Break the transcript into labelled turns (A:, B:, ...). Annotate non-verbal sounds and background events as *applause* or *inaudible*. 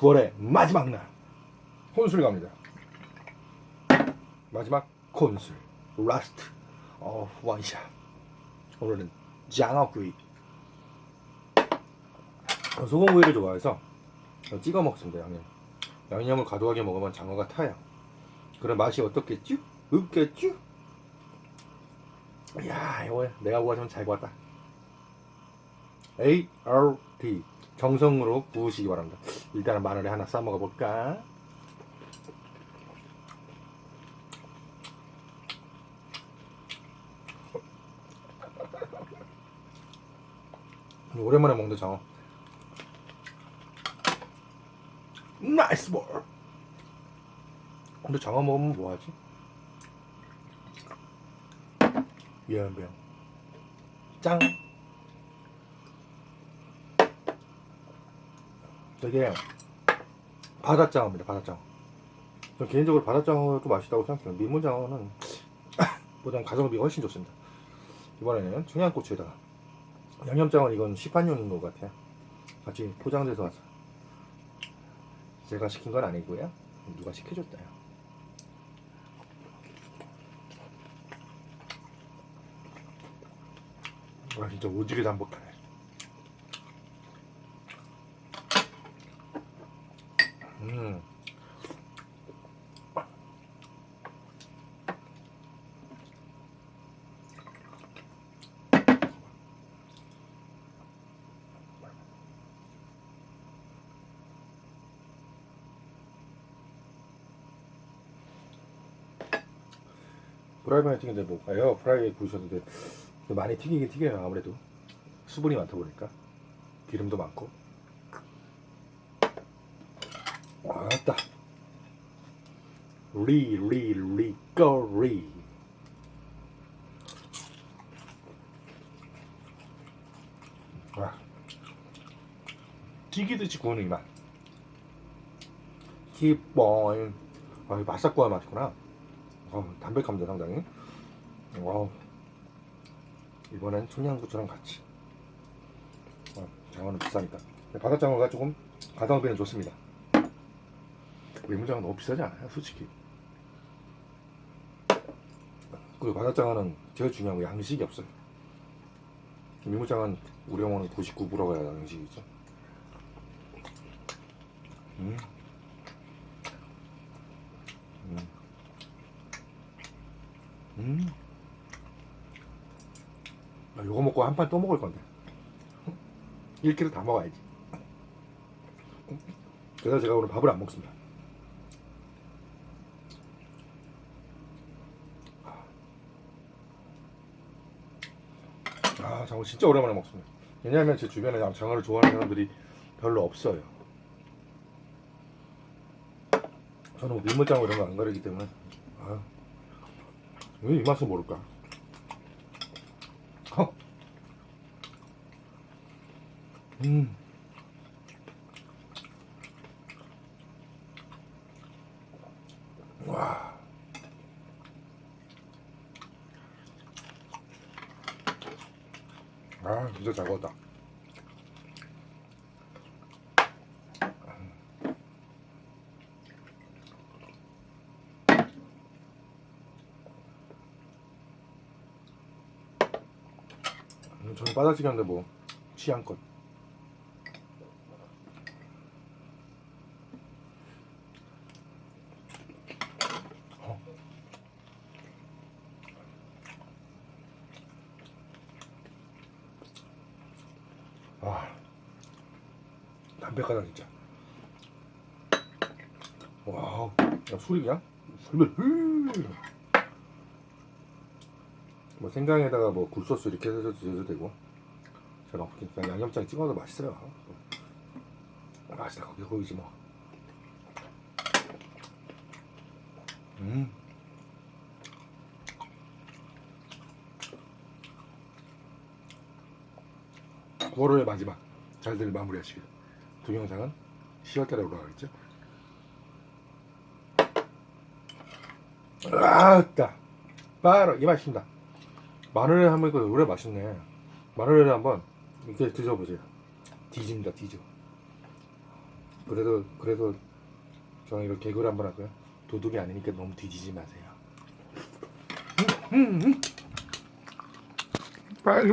A: 9월의 마지막 날. 혼술 갑니다. 마지막 콘술. 라스트 어 원샷 오늘은 장어구이. 소금구이를 좋아해서 찍어 먹습니다 양념. 양념을 과도하게 먹으면 장어가 타요. 그런 맛이 어떻겠죠? 없겠죠? 이야 이거 내가 좀잘 구웠다. ART 정성으로 구우시기 바랍니다. 일단은 마늘에 하나 싸 먹어볼까? 오랜만에 먹는 장어. 나이스 볼! 근데 장어 먹으면 뭐하지? 미안해요 짱 되게 바닷장어입니다 바닷장어. 저는 개인적으로 바닷장어가 맛있다고 생각해요. 민물장어는 *coughs* 보다 가성비가 훨씬 좋습니다. 이번에는 청양고추에다가 양념장은 이건 시판용인 것 같아요. 같이 포장돼서 와서. 제가 시킨 건 아니고요. 누가 시켜줬다요. 와 진짜 오지게 담백하네 음. 프라이팬에 뭐 에어 프라이에. 근데 많이 튀기긴 튀겨요 아무래도. 수분이 많다 보니까. 기름도 많고. 왔다 리리 리거리. 와 튀기듯이 구우는 이맛. 기본 아, 구워 맛이구나 어, 담백합니다 상당히. 와우. 이번엔 청양고추랑 같이. 어, 장어는 비싸니까 바닷장어가 조금 가성비는 좋습니다. 민물장어 너무 비싸지 않아요 솔직히? 그리고 바닷장어는 제일 중요한 거 양식이 없어요. 민물장어는 우리 영어는 99%가 양식이죠. 음. 음. 음. 아, 요거 먹고 한 판 또 먹을 건데. 1kg 다 먹어야지. 그래서 제가 오늘 밥을 안 먹습니다. 아, 장어 진짜 오랜만에 먹습니다. 왜냐하면 제 주변에 장어를 좋아하는 사람들이 별로 없어요. 저는 뭐 민물장어 이런 거 안 가리기 때문에 아, 왜 이 맛을 모를까? 어. 음. 와. 아, 진짜 잘 먹었다. 음, 저는 빠다지기한데 뭐 취향껏. 어. 와, 담백하다 진짜. 와우, 야, 술이 그냥 술을 흐. 뭐 생강에다가 뭐 굴소스 이렇게 해서 드셔도 되고. 제가 그냥 양념장 찍어도 맛있어요. 맛있다. 거기 거기지 뭐. 음. 구월의 마지막. 잘들 마무리하시길. 동영상은 10월달에 올라가겠죠? 아따 바로 이 맛입니다 마늘에 한번 이거 오래 맛있네. 마늘에 한번 이렇게 드셔보세요. 뒤집니다, 뒤져. 그래서 그래서 저는 이렇게 개그를 한번 할까요? 도둑이 아니니까 너무 뒤지지 마세요. 음, 음, 음. 빨리